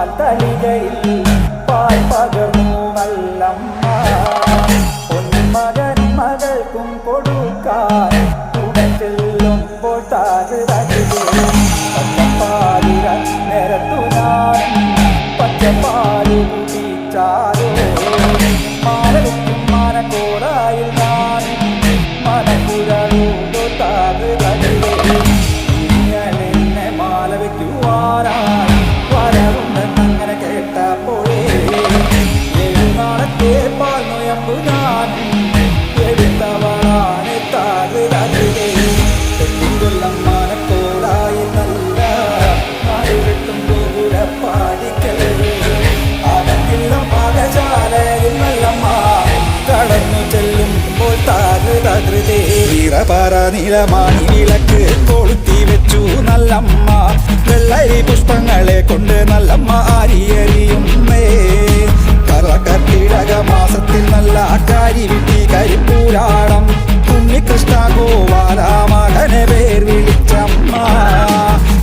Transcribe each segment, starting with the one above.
പാൽ തളികയിൽ പാൽ പകർന്നു നല്ലമ്മ മകൾക്കും കൊടുക്കാൻ ഈറപാറ നീലമാണി വിളക്ക് കൊളുത്തി വെച്ചു നല്ലമ്മ. വെള്ളരി പുഷ്പങ്ങളെ കൊണ്ട് നല്ലമ്മ ആരിയറിയുന്നേ. കറകർക്കിടക മാസത്തിൽ നല്ല കാരി വിട്ടി കരിപ്പൂരാടം. ഉണ്ണികൃഷ്ണ ഗോപാല മകനെ പേർ വിളിച്ചമ്മ.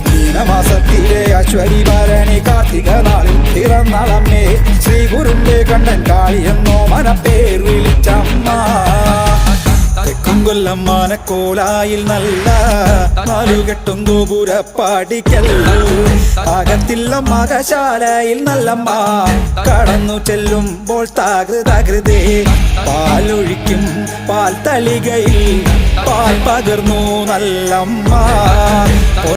മീനമാസത്തിലെ അശ്വരി ഭരണി കാർത്തിക നാളിൽ പിറന്നളമ്മേ. ശ്രീ ഗുരുന്റെ കണ്ണൻ കാളിയെന്നോ മനപ്പേർ കൊല്ലം മാനക്കോലായിൽ നല്ല നാലുകെട്ടും ഗോപുരപ്പാടിക്കൽ. അകത്തില്ല മകശാലയിൽ നല്ലമ്മ കടന്നു ചെല്ലുമ്പോൾ താകൃതകൃതേ. പാലൊഴിക്കും പാൽ തളികയിൽ പാൽ പകർന്നു നല്ലമ്മ